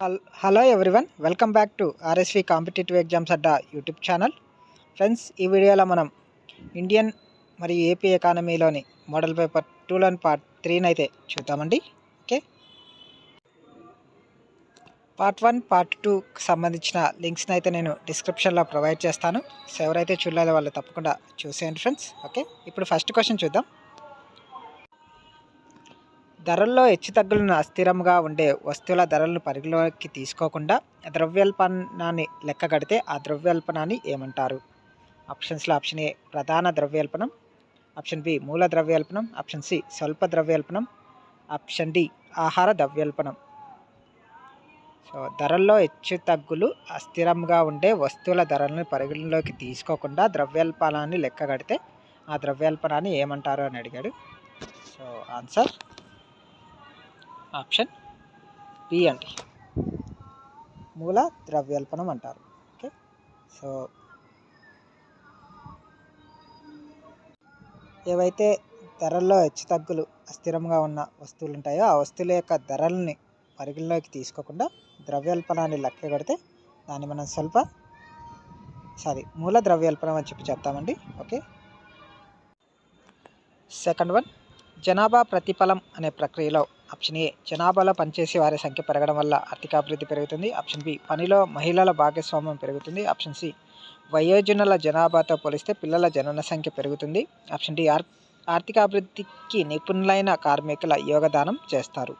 Hall hello everyone welcome back to RSV competitive exams Adda YouTube channel friends ఈ వీడియోలో మనం Indian మరియు AP ఎకానమీలోని మోడల్ పేపర్ టూలోని పార్ట్ త్రీని అయితే చూద్దామండి. ఓకే పార్ట్ వన్ పార్ట్ టూకి సంబంధించిన లింక్స్ని అయితే నేను డిస్క్రిప్షన్లో ప్రొవైడ్ చేస్తాను. సో ఎవరైతే చూడలేదో వాళ్ళు తప్పకుండా చూసేయండి ఫ్రెండ్స్ ఓకే ఇప్పుడు ఫస్ట్ క్వశ్చన్ చూద్దాం. ధరల్లో హెచ్చుతగ్గులను అస్థిరంగా ఉండే వస్తువుల ధరలను పరిగణలోకి తీసుకోకుండా ద్రవ్యోల్పణాన్ని లెక్క కడితే ఆ ద్రవ్యోల్పనాన్ని ఏమంటారు? ఆప్షన్స్లో ఆప్షన్ ఏ ప్రధాన ద్రవ్యోల్పనం ఆప్షన్ బి మూల ద్రవ్యోల్పణం ఆప్షన్ సి స్వల్ప ద్రవ్యోల్పణం ఆప్షన్ డి ఆహార ద్రవ్యోల్పణం సో ధరల్లో హెచ్చుతగ్గులు అస్థిరంగా ఉండే వస్తువుల ధరలను పరిగణలోకి తీసుకోకుండా ద్రవ్యోల్పనాన్ని లెక్క కడితే ఆ ద్రవ్యోల్పనాన్ని ఏమంటారు అని అడిగాడు. సో ఆన్సర్ ఆప్షన్ పి అండి. మూల ద్రవ్యల్పనం అంటారు. ఓకే. సో ఏవైతే ధరల్లో హెచ్చుతగ్గులు అస్థిరంగా ఉన్న వస్తువులు ఉంటాయో ఆ వస్తువుల యొక్క ధరల్ని పరిగణలోకి తీసుకోకుండా ద్రవ్యోల్పణాన్ని లెక్క కడితే దాన్ని మనం స్వల్ప సారీ మూల ద్రవ్యోల్పణం అని చెప్పి చెప్తామండి. ఓకే. సెకండ్ వన్ జనాభా ప్రతిఫలం అనే ప్రక్రియలో ఆప్షన్ ఏ జనాభాలో పనిచేసే వారి సంఖ్య పెరగడం వల్ల ఆర్థికాభివృద్ధి పెరుగుతుంది. ఆప్షన్ బి పనిలో మహిళల భాగస్వామ్యం పెరుగుతుంది. ఆప్షన్ సి వయోజనుల జనాభాతో పోలిస్తే పిల్లల జనన సంఖ్య పెరుగుతుంది. ఆప్షన్ డి ఆర్ ఆర్థికాభివృద్ధికి నిపుణులైన కార్మికుల యోగదానం చేస్తారు.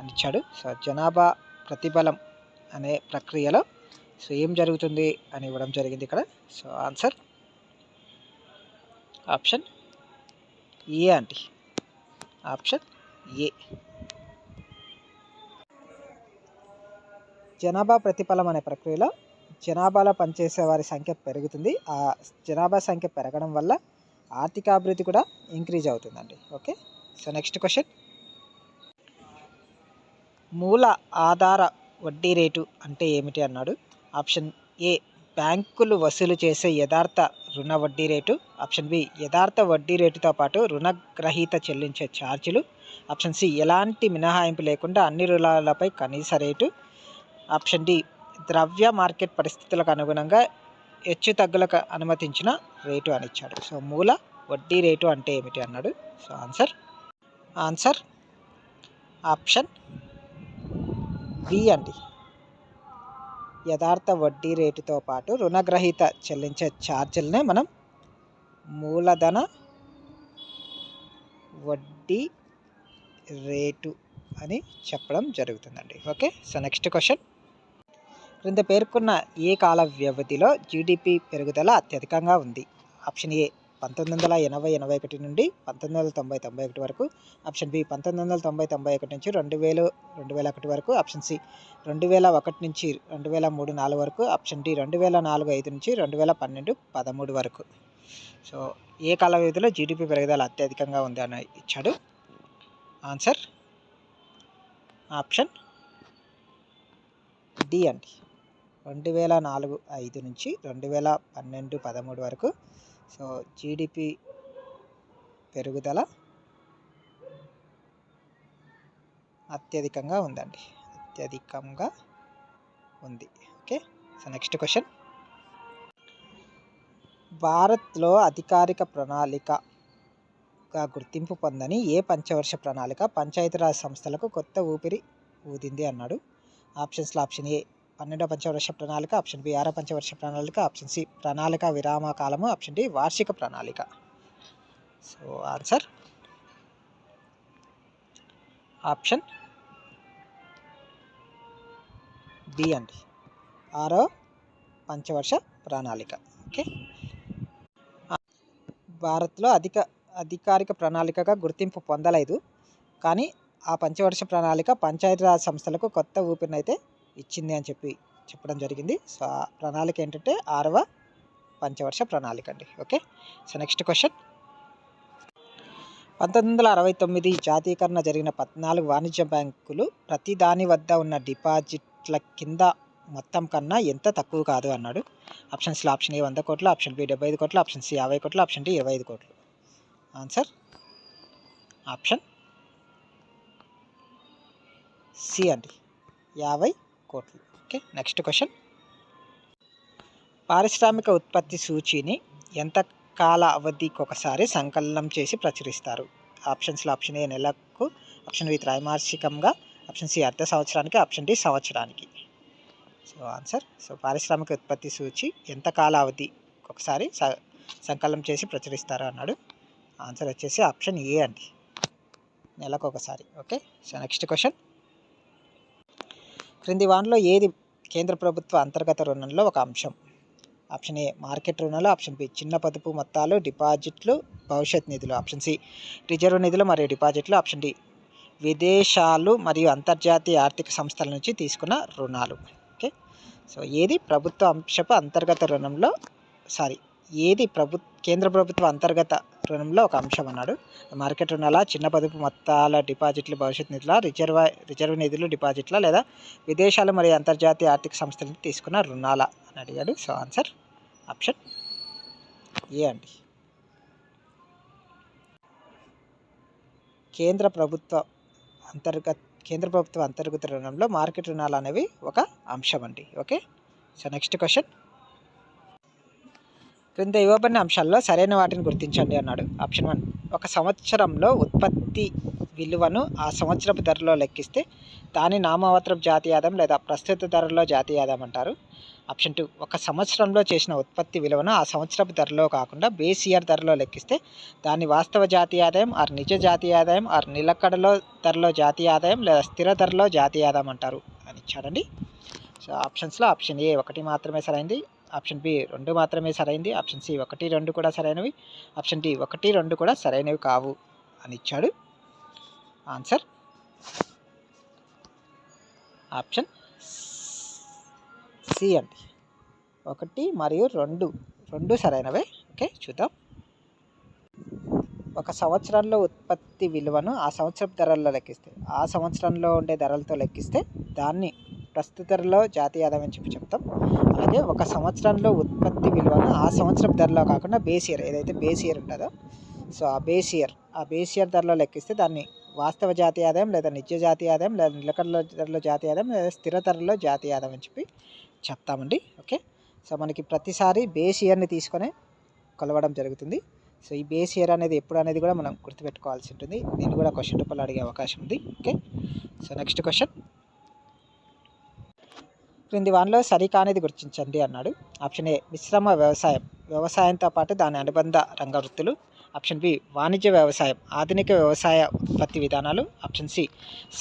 అనిచ్చాడు సో జనాభా ప్రతిఫలం అనే ప్రక్రియలో సో ఏం జరుగుతుంది అని ఇవ్వడం జరిగింది ఇక్కడ. సో ఆన్సర్ ఆప్షన్ ఏ అండి. Option A. జనాభా ప్రతిఫలం అనే ప్రక్రియలో జనాభాలో పనిచేసే వారి సంఖ్య పెరుగుతుంది. ఆ జనాభా సంఖ్య పెరగడం వల్ల ఆర్థికాభివృద్ధి కూడా ఇంక్రీజ్ అవుతుందండి. ఓకే? So next question. మూల ఆధార వడ్డీ రేటు అంటే ఏమిటి అన్నాడు. ఆప్షన్ ఏ బ్యాంకులు వసూలు చేసే యథార్థ రుణ వడ్డీ రేటు ఆప్షన్ బి యథార్థ వడ్డీ రేటుతో పాటు రుణగ్రహీత చెల్లించే ఛార్జీలు ఆప్షన్ సి ఎలాంటి మినహాయింపు లేకుండా అన్ని రుణాలపై కనీస రేటు ఆప్షన్ డి ద్రవ్య మార్కెట్ పరిస్థితులకు అనుగుణంగా హెచ్చు తగ్గులకు అనుమతించిన రేటు అని ఇచ్చాడు. సో మూల వడ్డీ రేటు అంటే ఏమిటి అన్నాడు? So answer answer option B అండి. యథార్థ వడ్డీ రేటుతో పాటు రుణగ్రహీత చెల్లించే ఛార్జీలనే మనం మూలధన వడ్డీ రేటు అని చెప్పడం జరుగుతుందండి. ఓకే? So next question. క్రింద పేర్కొన్న ఏ కాల వ్యవధిలో జీడిపి పెరుగుదల అత్యధికంగా ఉంది? ఆప్షన్ ఏ పంతొమ్మిది వందల ఎనభై ఎనభై ఒకటి నుండి పంతొమ్మిది వందల తొంభై తొంభై ఒకటి వరకు. ఆప్షన్ బి పంతొమ్మిది వందల తొంభై తొంభై ఒకటి నుంచి రెండు వేలు రెండు వేల ఒకటి వరకు. ఆప్షన్ సి రెండు వేల ఒకటి నుంచి రెండు వేల మూడు నాలుగు వరకు. ఆప్షన్ డి రెండు వేల నాలుగు ఐదు నుంచి రెండు వేల పన్నెండు పదమూడు వరకు. సో ఏ కాల వ్యవధిలో జీడిపి పెరుగుదల అత్యధికంగా ఉంది అని ఇచ్చాడు? ఆన్సర్ ఆప్షన్ డి అండి. రెండు వేల నాలుగు ఐదు నుంచి రెండు వేల పన్నెండు పదమూడు వరకు. సో జీడిపి పెరుగుదల అత్యధికంగా ఉందండి. అత్యధికంగా ఉంది. ఓకే? So next question. భారత్లో అధికారిక ప్రణాళికగా గుర్తింపు పొందని ఏ పంచవర్ష ప్రణాళిక పంచాయతీరాజ్ సంస్థలకు కొత్త ఊపిరి ఊదింది అన్నాడు. ఆప్షన్స్లో ఆప్షన్ ఏ పన్నెండో పంచవర్ష ప్రణాళిక ఆప్షన్ బి ఆరో పంచవర్ష ప్రణాళిక ఆప్షన్ సి ప్రణాళిక విరామ కాలము ఆప్షన్ డి వార్షిక ప్రణాళిక. So answer? ఆప్షన్ బి అండి. ఆరో పంచవర్ష ప్రణాళిక. ఓకే. భారత్లో అధిక అధికారిక ప్రణాళికగా గుర్తింపు పొందలేదు. కానీ ఆ పంచవర్ష ప్రణాళిక పంచాయతీరాజ్ సంస్థలకు కొత్త ఊపిరినైతే ఇచ్చింది అని చెప్పి చెప్పడం జరిగింది. సో ఆ ప్రణాళిక ఏంటంటే ఆరవ పంచవర్ష ప్రణాళిక అండి. ఓకే? So next question. పంతొమ్మిది వందల అరవై తొమ్మిది జాతీయకరణ జరిగిన పద్నాలుగు వాణిజ్య బ్యాంకులు ప్రతి దాని వద్ద ఉన్న డిపాజిట్ల కింద మొత్తం కన్నా ఎంత తక్కువ కాదు అన్నాడు. ఆప్షన్స్లో ఆప్షన్ ఏ వంద కోట్లు ఆప్షన్ బి డెబ్బై ఐదు కోట్లు ఆప్షన్ సి యాభై కోట్లు ఆప్షన్ డి ఇరవై ఐదు కోట్లు. ఆన్సర్? ఆప్షన్ సి అండి. యాభై కోట్లు. ఓకే నెక్స్ట్ క్వశ్చన్ పారిశ్రామిక ఉత్పత్తి సూచిని ఎంత కాల అవధికి ఒకసారి సంకలనం చేసి ప్రచురిస్తారు? ఆప్షన్స్లో ఆప్షన్ ఏ నెలకు ఆప్షన్ బి త్రైమాసికంగా ఆప్షన్ సి అర్ధ సంవత్సరానికి ఆప్షన్ డి సంవత్సరానికి. సో ఆన్సర్ సో పారిశ్రామిక ఉత్పత్తి సూచి ఎంత కాల అవధి ఒకసారి సంకలనం చేసి ప్రచురిస్తారు అన్నాడు. ఆన్సర్ వచ్చేసి ఆప్షన్ ఏ అండి. నెలకు ఒకసారి ఓకే సో నెక్స్ట్ క్వశ్చన్ క్రింది వానలో ఏది కేంద్ర ప్రభుత్వ అంతర్గత రుణంలో ఒక అంశం? ఆప్షన్ ఏ మార్కెట్ రుణాలు. ఆప్షన్ బి చిన్న పొదుపు మొత్తాలు డిపాజిట్లు భవిష్యత్ నిధులు. ఆప్షన్ సి రిజర్వ్ నిధులు మరియు డిపాజిట్లు. ఆప్షన్ డి విదేశాలు మరియు అంతర్జాతీయ ఆర్థిక సంస్థల నుంచి తీసుకున్న రుణాలు. ఓకే? సో ఏది? ప్రభుత్వ అంశపు అంతర్గత రుణంలో సారీ ఏది ప్రభు కేంద్ర ప్రభుత్వ అంతర్గత రుణంలో ఒక అంశం అన్నాడు. మార్కెట్ రుణాల చిన్న పొదుపు మొత్తాల డిపాజిట్లు భవిష్యత్ నిధుల రిజర్వ్ రిజర్వ్ నిధులు డిపాజిట్ల లేదా విదేశాలు మరియు అంతర్జాతీయ ఆర్థిక సంస్థల నుంచి తీసుకున్న రుణాల అని అడిగాడు. సో ఆన్సర్ ఆప్షన్ ఏ అండి? కేంద్ర ప్రభుత్వ అంతర్గత కేంద్ర ప్రభుత్వ అంతర్గత రుణంలో మార్కెట్ రుణాలు అనేవి ఒక అంశం అండి. ఓకే? So next question. క్రింద ఇవ్వబడిన అంశాల్లో సరైన వాటిని గుర్తించండి అన్నాడు. Option one. ఒక సంవత్సరంలో ఉత్పత్తి విలువను ఆ సంవత్సరపు ధరలో లెక్కిస్తే దాని నామమాత్రపు జాతీయ ఆదాయం లేదా ప్రస్తుత ధరలో జాతీయ అంటారు. Option two. ఒక సంవత్సరంలో చేసిన ఉత్పత్తి విలువను ఆ సంవత్సరపు ధరలో కాకుండా బేస్ ఇయర్ ధరలో లెక్కిస్తే దాని వాస్తవ జాతీయ ఆదాయం ఆర్ నిజ జాతీయ ఆదాయం ఆర్ నిలకడలో ధరలో జాతీయ ఆదాయం లేదా స్థిర ధరలో జాతీయాదం అంటారు. అని ఇచ్చాడండి. సో ఆప్షన్స్లో ఆప్షన్ ఏ ఒకటి మాత్రమే సరైంది. ఆప్షన్ బి రెండు మాత్రమే సరైంది. ఆప్షన్ సి ఒకటి రెండు కూడా సరైనవి. ఆప్షన్ డి ఒకటి రెండు కూడా సరైనవి కావు అని ఇచ్చాడు. ఆన్సర్ ఆప్షన్ సి అండి. ఒకటి మరియు రెండు. రెండు సరైనవే. ఓకే చూద్దాం. ఒక సంవత్సరంలో ఉత్పత్తి విలువను ఆ సంవత్సరం ధరల్లో లెక్కిస్తే ఆ సంవత్సరంలో ఉండే ధరలతో లెక్కిస్తే దాన్ని ప్రస్తుత ధరలో జాతీయ ఆదాయం అని చెప్పి చెప్తాం. అలాగే ఒక సంవత్సరంలో ఉత్పత్తి విలువను ఆ సంవత్సరం ధరలో కాకుండా బేస్ ఇయర్ ఏదైతే బేస్ ఇయర్ ఉంటుందో సో ఆ బేస్ ఇయర్ ఆ బేస్ ఇయర్ ధరలో లెక్కిస్తే దాన్ని వాస్తవ జాతీయ ఆదాయం లేదా నిత్య జాతీయ ఆదాయం లేదా నిలకడల ధరలో జాతీయ ఆదాయం లేదా స్థిర ధరలో జాతీయ ఆదాయం అని చెప్పి చెప్తామండి. ఓకే? సో మనకి ప్రతిసారి బేస్ ఇయర్ని తీసుకొని కొలవడం జరుగుతుంది. సో ఈ బేస్ ఇయర్ అనేది ఎప్పుడు అనేది కూడా మనం గుర్తుపెట్టుకోవాల్సి ఉంటుంది. నేను కూడా క్వశ్చన్ రూపంలో అడిగే అవకాశం ఉంది. ఓకే సో నెక్స్ట్ క్వశ్చన్ క్రింది వానిలో సరికానిది గుర్తించండి అన్నాడు. ఆప్షన్ ఏ మిశ్రమ వ్యవసాయం. వ్యవసాయంతో పాటు దాని అనుబంధ రంగ వృత్తులు. ఆప్షన్ బి వాణిజ్య వ్యవసాయం. ఆధునిక వ్యవసాయ ఉత్పత్తి విధానాలు. ఆప్షన్ సి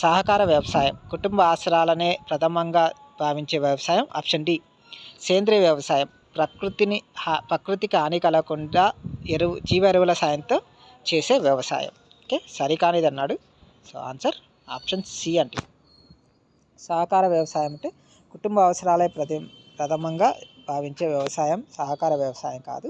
సహకార వ్యవసాయం. కుటుంబ ఆసరాలనే ప్రథమంగా భావించే వ్యవసాయం. ఆప్షన్ డి సేంద్రియ వ్యవసాయం. ప్రకృతిని హా- ప్రకృతికి హాని కలగకుండా ఎరువు జీవ ఎరువుల సాయంతో చేసే వ్యవసాయం. ఓకే సరికానిది అన్నాడు. సో ఆన్సర్ ఆప్షన్ సి అంటే సహకార వ్యవసాయం అంటే కుటుంబ అవసరాలే ప్రతి ప్రథమంగా భావించే వ్యవసాయం. సహకార వ్యవసాయం కాదు.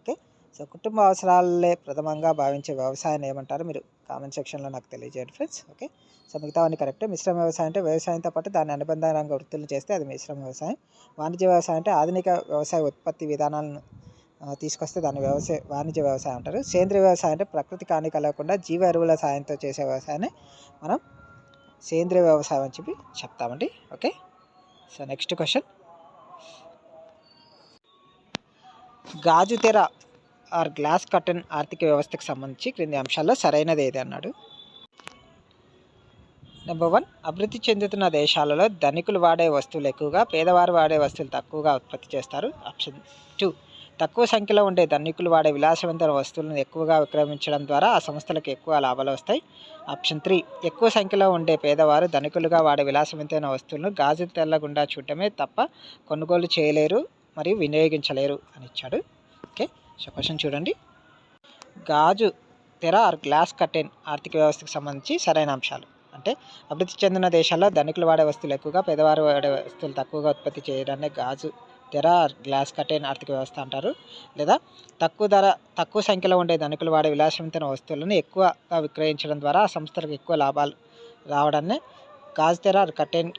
ఓకే సో కుటుంబ అవసరాలే ప్రథమంగా భావించే వ్యవసాయం ఏమంటారు మీరు? కామెంట్ సెక్షన్లో నాకు తెలియజేయండి ఫ్రెండ్స్ ఓకే? సో మిగతావన్నీ కరెక్ట్. మిశ్రమ వ్యవసాయం అంటే వ్యవసాయంతో పాటు దాని అనుబంధ రంగ వృత్తులు చేస్తే అది మిశ్రమ వ్యవసాయం. వాణిజ్య వ్యవసాయం అంటే ఆధునిక వ్యవసాయ ఉత్పత్తి విధానాలను తీసుకొస్తే దాన్ని వ్యవసాయ వాణిజ్య వ్యవసాయం అంటారు. సేంద్రియ వ్యవసాయం అంటే ప్రకృతి హాని కలగకుండా జీవ ఎరువుల సాయంతో చేసే వ్యవసాయాన్ని మనం సేంద్రియ వ్యవసాయం అని చెప్పి చెప్తామండి ఓకే? So next question. గాజు తెర ఆర్ గ్లాస్ కర్టన్ ఆర్థిక వ్యవస్థకు సంబంధించి క్రింది అంశాల్లో సరైనది ఏది అన్నాడు? నెంబర్ వన్ అభివృద్ధి చెందుతున్న దేశాలలో ధనికులు వాడే వస్తువులు ఎక్కువగా పేదవారు వాడే వస్తువులు తక్కువగా ఉత్పత్తి చేస్తారు. ఆప్షన్ టూ తక్కువ సంఖ్యలో ఉండే ధనికులు వాడే విలాసవంతమైన వస్తువులను ఎక్కువగా విక్రమించడం ద్వారా ఆ సంస్థలకు ఎక్కువ లాభాలు వస్తాయి. ఆప్షన్ త్రీ ఎక్కువ సంఖ్యలో ఉండే పేదవారు ధనికులుగా వాడే విలాసవంతమైన వస్తువులను గాజు తెల్లకుండా చూడటమే తప్ప కొనుగోలు చేయలేరు మరియు వినియోగించలేరు అని ఇచ్చాడు. ఓకే క్వశ్చన్ చూడండి. గాజు తెర ఆర్ గ్లాస్ కర్టెన్ ఆర్థిక వ్యవస్థకు సంబంధించి సరైన అంశాలు. అంటే అభివృద్ధి చెందిన దేశాల్లో ధనికులు వాడే వస్తువులు ఎక్కువగా పేదవారు వాడే వస్తువులు తక్కువగా ఉత్పత్తి చేయడాన్ని గాజు తెర ఆర్ గ్లాస్ కర్టెన్ ఆర్థిక వ్యవస్థ అంటారు. లేదా తక్కువ ధర తక్కువ సంఖ్యలో ఉండే ధనికులు వాడే విలాసవంతమైన వస్తువులను ఎక్కువగా విక్రయించడం ద్వారా ఆ సంస్థలకు ఎక్కువ లాభాలు రావడాన్ని గాజు తెర ఆర్ కర్టెన్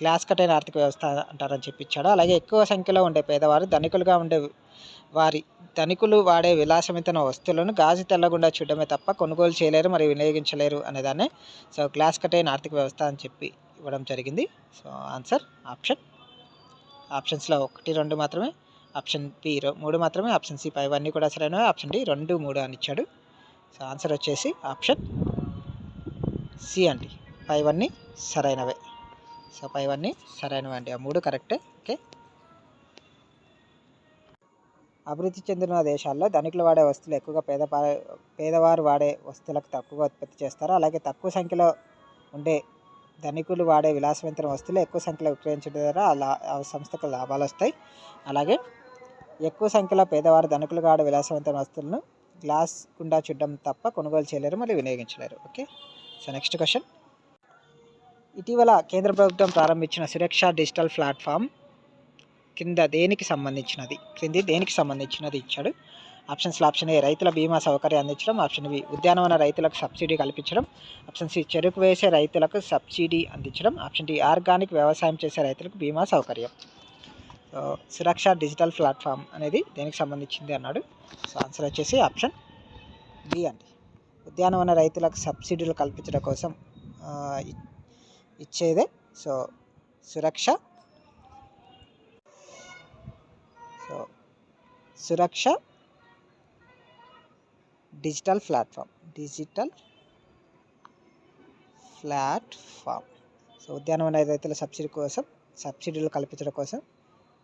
గ్లాస్ కట్ అయిన ఆర్థిక వ్యవస్థ అంటారని చెప్పించాడు. అలాగే ఎక్కువ సంఖ్యలో ఉండే పేదవారు ధనికులుగా ఉండే వారి ధనికులు వాడే విలాసమితన వస్తువులను గాజు తెల్లగుండా చూడడమే తప్ప కొనుగోలు చేయలేరు మరియు వినియోగించలేరు అనేదాన్ని సో గ్లాస్ అయిన ఆర్థిక వ్యవస్థ అని చెప్పి ఇవ్వడం జరిగింది. So answer option. ఆప్షన్స్లో ఒకటి రెండు మాత్రమే. ఆప్షన్ బి మూడు మాత్రమే. ఆప్షన్ సి పైవన్నీ కూడా సరైనవి. ఆప్షన్ డి రెండు మూడు అని ఇచ్చాడు. సో ఆన్సర్ వచ్చేసి ఆప్షన్ సి అండి. పైవన్నీ సరైనవే. సో పైవన్నీ సరైనవి అండి ఆ మూడు కరెక్టే ఓకే. అభివృద్ధి చెందిన దేశాల్లో ధనికులు వాడే వస్తువులు ఎక్కువగా పేద పేదవారు వాడే వస్తువులకు తక్కువగా ఉత్పత్తి చేస్తారు. అలాగే తక్కువ సంఖ్యలో ఉండే ధనికులు వాడే విలాసవంతమైన వస్తువులు ఎక్కువ సంఖ్యలో విక్రయించడం ద్వారా లా ఆ సంస్థకు లాభాలు వస్తాయి. అలాగే ఎక్కువ సంఖ్యలో పేదవారు ధనికులు వాడే విలాసవంతమైన వస్తువులను గ్లాస్ గుండా చూడడం తప్ప కొనుగోలు చేయలేరు మరియు వినియోగించలేరు ఓకే. So next question. ఇటీవల కేంద్ర ప్రభుత్వం ప్రారంభించిన సురక్ష డిజిటల్ ప్లాట్ఫామ్ కింద దేనికి సంబంధించినది? క్రింది దేనికి సంబంధించినది ఇచ్చాడు. ఆప్షన్స్లో ఆప్షన్ ఏ రైతుల బీమా సౌకర్యం అందించడం. ఆప్షన్ బి ఉద్యానవన రైతులకు సబ్సిడీ కల్పించడం. ఆప్షన్ సి చెరుకు వేసే రైతులకు సబ్సిడీ అందించడం. ఆప్షన్ డి ఆర్గానిక్ వ్యవసాయం చేసే రైతులకు బీమా సౌకర్యం. సో సురక్ష డిజిటల్ ప్లాట్ఫామ్ అనేది దేనికి సంబంధించింది అన్నాడు. సో ఆన్సర్ వచ్చేసి ఆప్షన్ బి అండి. ఉద్యానవన రైతులకు సబ్సిడీలు కల్పించడం కోసం ఇచ్చేదే. So Suraksha. So Suraksha. Digital platform. Digital platform. So ఉద్యానవన రైతుల సబ్సిడీ కోసం సబ్సిడీలు కల్పించడం కోసం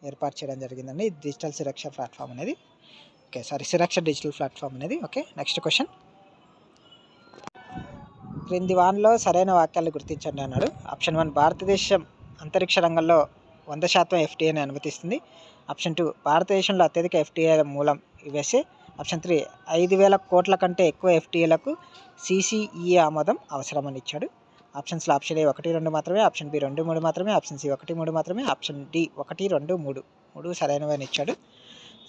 ఏర్పాటు చేయడం జరిగిందండి. డిజిటల్ సురక్ష ప్లాట్ఫామ్ అనేది. Okay sorry Suraksha digital platform అనేది. Okay next question. క్రింది వాన్లో సరైన వాక్యాలు గుర్తించండి అన్నాడు. ఆప్షన్ వన్ భారతదేశం అంతరిక్ష రంగంలో వంద శాతం ఎఫ్టీఏని అనుమతిస్తుంది. ఆప్షన్ టూ భారతదేశంలో అత్యధిక ఎఫ్టీఏ మూలం యుఎస్ఏ. ఆప్షన్ త్రీ ఐదు వేల కోట్ల కంటే ఎక్కువ ఎఫ్టీఏలకు సిసిఈఏ ఆమోదం అవసరమని ఇచ్చాడు. ఆప్షన్స్లో ఆప్షన్ ఏ ఒకటి రెండు మాత్రమే ఆప్షన్ బి రెండు మూడు మాత్రమే ఆప్షన్ సి ఒకటి మూడు మాత్రమే ఆప్షన్ డి ఒకటి రెండు మూడు. మూడు సరైనవని ఇచ్చాడు.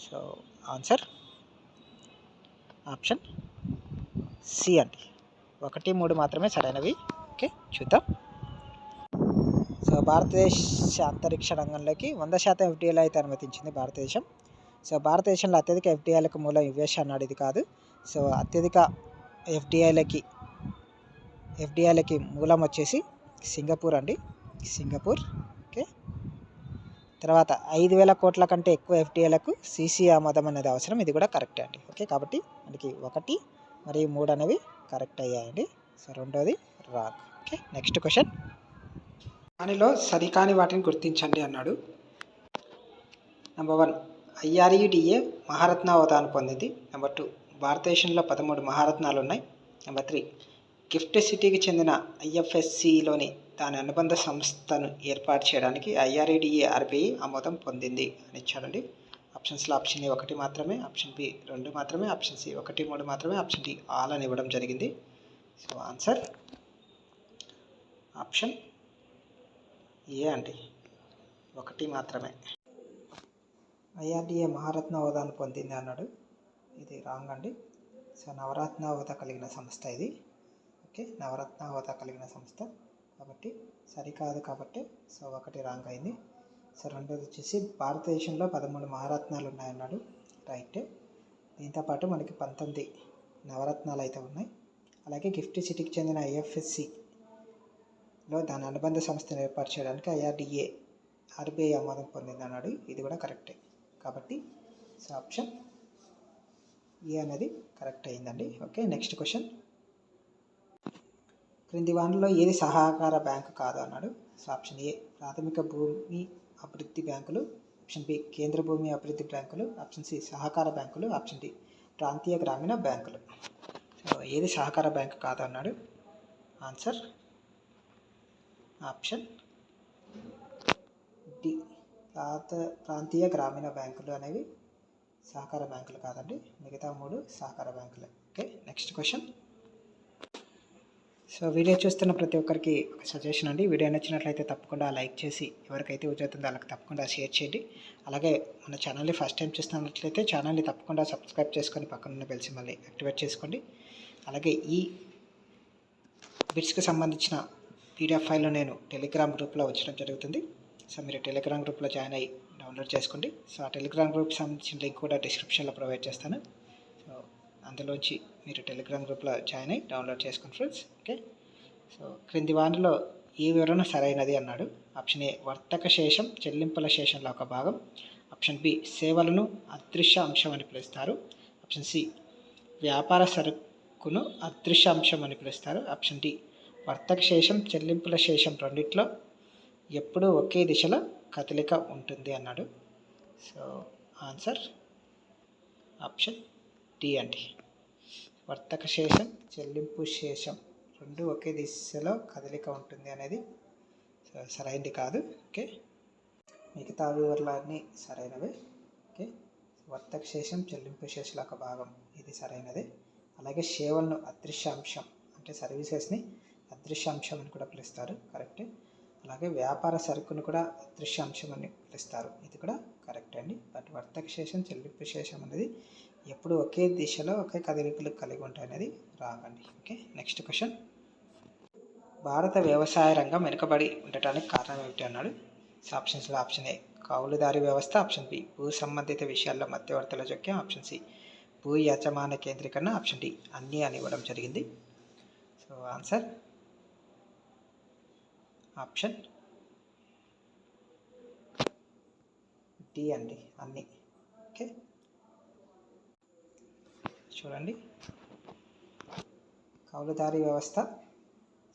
సో ఆన్సర్ ఆప్షన్ సి అండి. ఒకటి మూడు మాత్రమే సరైనవి. ఓకే చూద్దాం. సో భారతదేశ అంతరిక్ష రంగంలోకి వంద శాతం ఎఫ్డిఐలు అయితే అనుమతించింది భారతదేశం. సో భారతదేశంలో అత్యధిక ఎఫ్డీఐలకు మూలం ఇవేష్ అన్నాడు ఇది కాదు. సో అత్యధిక ఎఫ్డిఐలకి ఎఫ్డిఐలకి మూలం వచ్చేసి సింగపూర్ అండి. Singapore okay. తర్వాత ఐదు వేల కోట్ల కంటే ఎక్కువ ఎఫ్డిఐలకు సీసీ ఆమోదం అనేది అవసరం ఇది కూడా కరెక్టే అండి. ఓకే కాబట్టి మనకి ఒకటి మరి మూడు అనేవి కరెక్ట్ అయ్యాయండి. సో రెండోది రాంగ్. ఓకే నెక్స్ట్ క్వశ్చన్ దానిలో సరికాని వాటిని గుర్తించండి అన్నాడు. నెంబర్ వన్ ఐఆర్ఈడిఏ మహారత్న హోదాను పొందింది. నెంబర్ టూ భారతదేశంలో పదమూడు మహారత్నాలు ఉన్నాయి నెంబర్ త్రీ గిఫ్ట్ సిటీకి చెందిన ఐఎఫ్ఎస్సిలోని దాని అనుబంధ సంస్థను ఏర్పాటు చేయడానికి ఐఆర్ఈడిఏ ఆర్బీఐ ఆమోదం పొందింది అని ఇచ్చాడండి ఆప్షన్స్లో ఆప్షన్ ఏ ఒకటి మాత్రమే ఆప్షన్ బి రెండు మాత్రమే ఆప్షన్ సి ఒకటి మూడు మాత్రమే ఆప్షన్ డి ఆల్ అని ఇవ్వడం జరిగింది. సో ఆన్సర్ ఆప్షన్ ఏ అండి? ఒకటి మాత్రమే. ఐఆర్డిఏ మహారత్న హోదాను పొందింది అన్నాడు. ఇది రాంగ్ అండి. సో నవరత్న హోదా కలిగిన సంస్థ ఇది. ఓకే నవరత్న హోదా కలిగిన సంస్థ. కాబట్టి సరికాదు కాబట్టి సో ఒకటి రాంగ్ అయింది. సో రెండోది వచ్చేసి భారతదేశంలో పదమూడు మహారత్నాలు ఉన్నాయన్నాడు దీంతో దీంతోపాటు మనకి పంతొమ్మిది నవరత్నాలు అయితే ఉన్నాయి. అలాగే గిఫ్ట్ సిటీకి చెందిన ఐఎఫ్ఎస్సిలో దాని అనుబంధ సంస్థను ఏర్పాటు చేయడానికి ఐఆర్డిఏ ఆర్బీఐ ఆమోదం పొందింది అన్నాడు ఇది కూడా కరెక్టే. కాబట్టి సో ఆప్షన్ ఏ అనేది కరెక్ట్ అయిందండి. Okay next question. క్రింది వానలో ఏది సహకార బ్యాంకు కాదు అన్నాడు. సో ఆప్షన్ ఏ ప్రాథమిక భూమి అభివృద్ధి బ్యాంకులు ఆప్షన్ బి కేంద్ర భూమి అభివృద్ధి బ్యాంకులు ఆప్షన్ సి సహకార బ్యాంకులు ఆప్షన్ డి ప్రాంతీయ గ్రామీణ బ్యాంకులు. సో ఏది సహకార బ్యాంకు కాదు అన్నాడు ఆన్సర్ ఆప్షన్ డి. ప్రాంత ప్రాంతీయ గ్రామీణ బ్యాంకులు అనేవి సహకార బ్యాంకులు కాదండి. మిగతా మూడు సహకార బ్యాంకులే. Okay next question. So video చూస్తున్న ప్రతి ఒక్కరికి ఒక సజెషన్ అండి. వీడియో నచ్చినట్లయితే తప్పకుండా లైక్ చేసి ఎవరికైతే ఉజవుతుందో వాళ్ళకి తప్పకుండా షేర్ చేయండి. అలాగే మన ఛానల్ని ఫస్ట్ టైం చూస్తున్నట్లయితే ఛానల్ని తప్పకుండా సబ్స్క్రైబ్ చేసుకొని పక్కనున్న బెల్ మళ్ళీ యాక్టివేట్ చేసుకోండి. అలాగే ఈ బిట్స్కి సంబంధించిన పీడిఎఫ్ ఫైల్ నేను టెలిగ్రామ్ గ్రూప్లో ఉంచడం జరుగుతుంది. సో మీరు టెలిగ్రామ్ గ్రూప్లో జాయిన్ అయ్యి డౌన్లోడ్ చేసుకోండి. సో ఆ టెలిగ్రామ్ గ్రూప్కి సంబంధించిన లింక్ కూడా డిస్క్రిప్షన్లో ప్రొవైడ్ చేస్తాను. సో అందులోంచి మీరు టెలిగ్రామ్ గ్రూప్లో జాయిన్ అయ్యి డౌన్లోడ్ చేసుకోండి ఫ్రెండ్స్ ఓకే? సో క్రింది వానలో ఈ వివరణ సరైనది అన్నాడు? ఆప్షన్ ఏ వర్తక శేషం చెల్లింపుల శేషంలో ఒక భాగం. ఆప్షన్ బి సేవలను అదృశ్య అంశం అని పిలుస్తారు. ఆప్షన్ సి వ్యాపార సరుకును అదృశ్య అంశం అని పిలుస్తారు. ఆప్షన్ డి వర్తక శేషం చెల్లింపుల శేషం రెండిట్లో ఎప్పుడూ ఒకే దిశలో కదలిక ఉంటుంది అన్నాడు. సో ఆన్సర్ ఆప్షన్ డి అండి. వర్తక శేషం చెల్లింపు శేషం రెండు ఒకే దిశలో కదలిక ఉంటుంది అనేది సరైనది కాదు. ఓకే? మిగతా వివరాలన్నీ సరైనవే. ఓకే? వర్తక శేషం చెల్లింపు శేషాల ఒక భాగం. ఇది సరైనదే. అలాగే సేవలను అదృశ్య అంశం అంటే సర్వీసెస్ని అదృశ్య అంశం అని కూడా పిలుస్తారు. కరెక్ట్? అలాగే వ్యాపార సరుకును కూడా అదృశ్య అంశం అని పిలుస్తారు. ఇది కూడా కరెక్ట్ అండి. బట్ వర్తక శేషం చెల్లింపు శేషం అనేది ఎప్పుడు ఒకే దిశలో ఒకే కదలికలు కలిగి ఉంటాయి అనేది రాగండి ఓకే? నెక్స్ట్ క్వశ్చన్ భారత వ్యవసాయ రంగం వెనుకబడి ఉండటానికి కారణం ఏమిటి అన్నాడు? సో ఆప్షన్స్లో ఆప్షన్ ఏ కౌలుదారి వ్యవస్థ ఆప్షన్ బి భూ సంబంధిత విషయాల్లో మధ్యవర్తుల జోక్యం ఆప్షన్ సి భూ యజమాన కేంద్రీకరణ ఆప్షన్ డి అన్నీ అని ఇవ్వడం జరిగింది. సో ఆన్సర్ ఆప్షన్ డి అండి అన్నీ ఓకే? చూడండి. కౌలుదారీ వ్యవస్థ.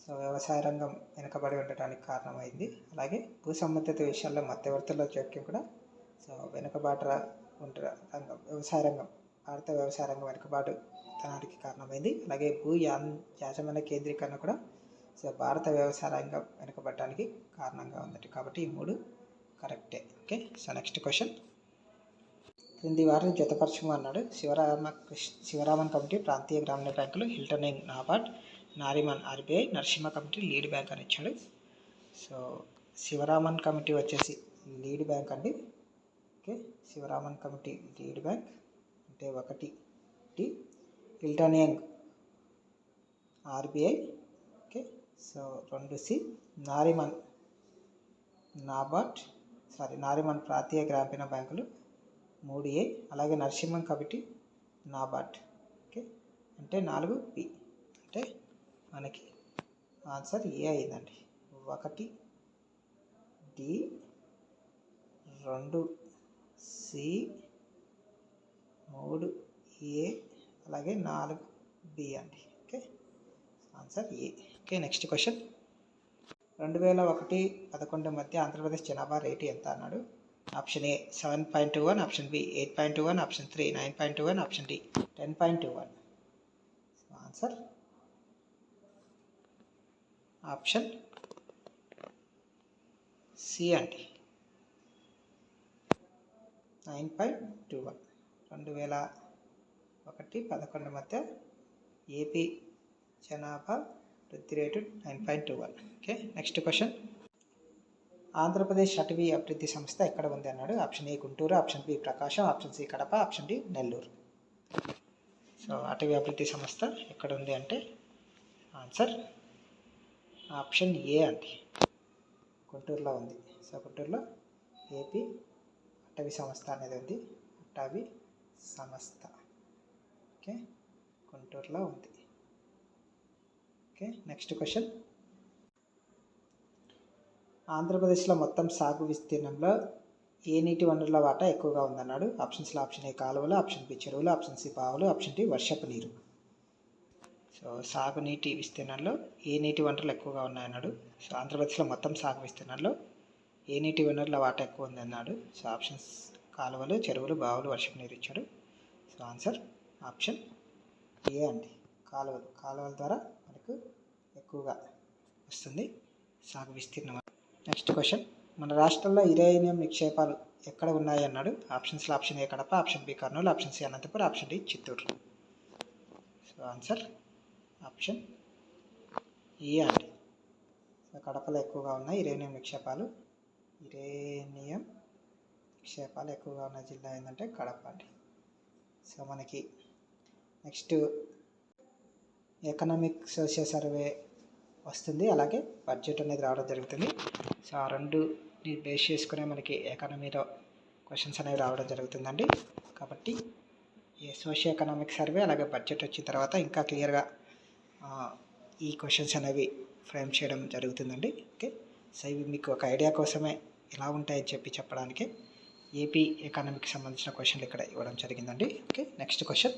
సో వ్యవసాయ రంగం వెనుకబడి ఉండటానికి కారణమైంది. అలాగే భూ సంబంధిత విషయాల్లో మధ్యవర్తుల జోక్యం కూడా. సో వెనుకబాట ఉంట రంగం వ్యవసాయ రంగం భారత వ్యవసాయ రంగం వెనుకబాటు తనానికి కారణమైంది. అలాగే భూ యా యాజమాన్య కేంద్రీకరణ కూడా. సో భారత వ్యవసాయ రంగం వెనుకబడటానికి కారణంగా ఉందండి కాబట్టి ఈ మూడు కరెక్టే. ఓకే? So next question. క్రింది వారిని జతపరచమన్నాడు శివరామ శివరామన్ కమిటీ ప్రాంతీయ గ్రామీణ బ్యాంకులు హిల్టన్ ఇంక్ NABARD Nariman RBI Narasimha committee lead bank అని ఇచ్చాడు. సో శివరామన్ కమిటీ వచ్చేసి లీడ్ బ్యాంక్ అండి. Okay Sivaraman committee lead bank అంటే ఒకటి T Hilton Young RBI okay so రెండు C Nariman NABARD sorry Nariman ప్రాంతీయ గ్రామీణ బ్యాంకులు మూడు ఏ అలాగే నరసింహం కాబట్టి నాబార్డ్ ఓకే? అంటే నాలుగు పి. అంటే మనకి ఆన్సర్ ఏ అయిందండి? ఒకటి డి రెండు సి మూడు ఏ అలాగే నాలుగు బి అండి. Okay? Answer A. Okay next question. రెండు వేల ఒకటి పదకొండు మధ్య ఆంధ్రప్రదేశ్ జనాభా రేటు ఎంత అన్నాడు? Option A seven point two one option B eight point two one option three nine point two one option D ten point two one. Answer option C అండి nine point two one రెండు వేల ఒకటి పదకొండు మధ్య AP జనాభా వృద్ధి rate nine point two one okay next question Andhra Pradesh అటవీ అభివృద్ధి సంస్థ ఎక్కడ ఉంది అన్నాడు? Option A Guntur option B Prakasam option C Kadapa option D Nellore. So అటవీ అభివృద్ధి సంస్థ ఎక్కడ ఉంది అంటే ఆన్సర్ ఆప్షన్ ఏ అండి. గుంటూరులో ఉంది. సో గుంటూరులో ఏపీ అటవీ సంస్థ అనేది ఉంది. అటవీ సంస్థ. ఓకే. గుంటూరులో ఉంది. ఓకే. Next question. ఆంధ్రప్రదేశ్లో మొత్తం సాగు విస్తీర్ణంలో ఏ నీటి వనరుల వాటా ఎక్కువగా ఉందన్నాడు? ఆప్షన్స్లో ఆప్షన్ ఏ కాలువలు ఆప్షన్ బి చెరువులు ఆప్షన్ సి బావులు ఆప్షన్ డి వర్షపు నీరు. సో సాగు నీటి విస్తీర్ణంలో ఏ నీటి వనరులు ఎక్కువగా ఉన్నాయన్నాడు? సో ఆంధ్రప్రదేశ్లో మొత్తం సాగు విస్తీర్ణంలో ఏ నీటి వనరుల వాటా ఎక్కువ ఉంది అన్నాడు సో ఆప్షన్స్ కాలువలు చెరువులు బావులు వర్షపు నీరు ఇచ్చాడు. సో ఆన్సర్ ఆప్షన్ ఏ అండి? కాలువలు కాలువల ద్వారా మనకు ఎక్కువగా వస్తుంది సాగు విస్తీర్ణం. నెక్స్ట్ క్వశ్చన్ మన రాష్ట్రంలో యురేనియం నిక్షేపాలు ఎక్కడ ఉన్నాయి అన్నాడు? ఆప్షన్స్లో option A Kadapa option B Kurnool option C Anantapur option D Chittoor. So answer option A అండి. సో కడపలో ఎక్కువగా ఉన్నాయి యురేనియం నిక్షేపాలు. యురేనియం నిక్షేపాలు ఎక్కువగా ఉన్న జిల్లా ఏంటంటే కడప అండి. సో మనకి నెక్స్ట్ ఎకనామిక్ సోషల్ సర్వే వస్తుంది. అలాగే బడ్జెట్ అనేది రావడం జరుగుతుంది. సో ఆ రెండుని బేస్ చేసుకునే మనకి ఎకానమీలో క్వశ్చన్స్ అనేవి రావడం జరుగుతుందండి. కాబట్టి ఈ సోషియో ఎకనామిక్ సర్వే అలాగే బడ్జెట్ వచ్చిన తర్వాత ఇంకా క్లియర్గా ఈ క్వశ్చన్స్ అనేవి ఫ్రేమ్ చేయడం జరుగుతుందండి. ఓకే? సో ఇవి మీకు ఒక ఐడియా కోసమే ఎలా ఉంటాయని చెప్పి చెప్పడానికి ఏపీ ఎకానమీకి సంబంధించిన క్వశ్చన్లు ఇక్కడ ఇవ్వడం జరిగిందండి. ఓకే? నెక్స్ట్ క్వశ్చన్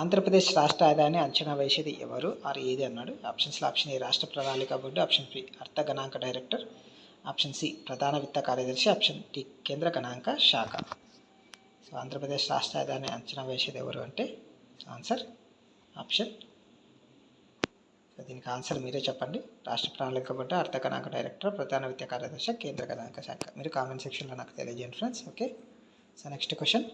ఆంధ్రప్రదేశ్ రాష్ట్ర ఆదాయాన్ని అంచనా వేసేది ఎవరు? ఆర్ ఏది అన్నాడు. ఆప్షన్స్లో ఆప్షన్ ఏ రాష్ట్ర ప్రణాళిక బోర్డు. ఆప్షన్ బి అర్థ గణాంక డైరెక్టర్. ఆప్షన్ సి ప్రధాన విత్త కార్యదర్శి. ఆప్షన్ డి కేంద్ర గణాంక శాఖ. సో ఆంధ్రప్రదేశ్ రాష్ట్ర ఆదాయాన్ని అంచనా వేసేది ఎవరు అంటే? Answer option. సో దీనికి ఆన్సర్ మీరే చెప్పండి. రాష్ట్ర ప్రణాళిక బోర్డు అర్థ గణాంక డైరెక్టర్ ప్రధాన విత్త కార్యదర్శి కేంద్ర గణాంక శాఖ. మీరు కామెంట్ సెక్షన్లో నాకు తెలియజేయండి friends. Okay? So next question.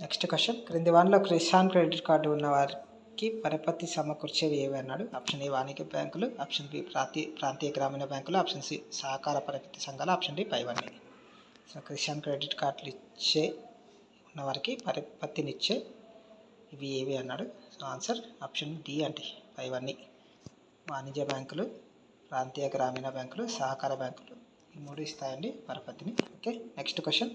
Next question క్రింది వానిలో కిసాన్ క్రెడిట్ కార్డు ఉన్న వారికి పరపతి సమకూర్చేవి ఏవి అన్నాడు? ఆప్షన్ ఏ వాణిజ్య బ్యాంకులు. ఆప్షన్ బి ప్రాంతీయ ప్రాంతీయ గ్రామీణ బ్యాంకులు. ఆప్షన్ సి సహకార పరపతి సంఘాలు. ఆప్షన్ డి పైవన్నీ. సో కిసాన్ క్రెడిట్ కార్డులు ఇచ్చే ఉన్న వారికి పరపతినిచ్చే ఇవి ఏవి అన్నాడు? సో ఆన్సర్ ఆప్షన్ డి అంటే పైవన్నీ. వాణిజ్య బ్యాంకులు ప్రాంతీయ గ్రామీణ బ్యాంకులు సహకార బ్యాంకులు. ఈ మూడు ఇస్తాయండి పరపతిని. ఓకే నెక్స్ట్ క్వశ్చన్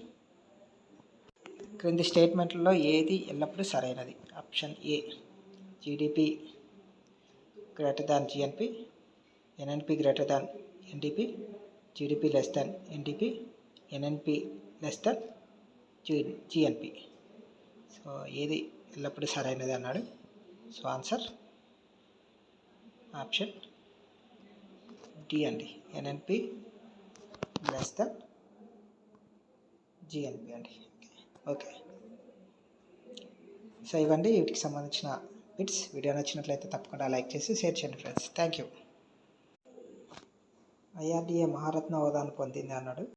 క్రింది స్టేట్మెంట్లలో ఏది ఎల్లప్పుడూ సరైనది? Option A GDP greater than GNP NNP greater than NDP GDP less than NDP NNP less than G GNP so ఏది ఎల్లప్పుడూ సరైనది అన్నాడు? సో ఆన్సర్ ఆప్షన్ డి అండి ఎన్ఎన్పి లెస్ దాన్ జిఎన్పి అండి ఓకే. సో ఇవ్వండి వీటికి సంబంధించిన బిట్స్ వీడియో నచ్చినట్లయితే తప్పకుండా లైక్ చేసి షేర్ చేయండి friends. Thank you IRDA Maharatna హోదాను పొందింది అన్నాడు.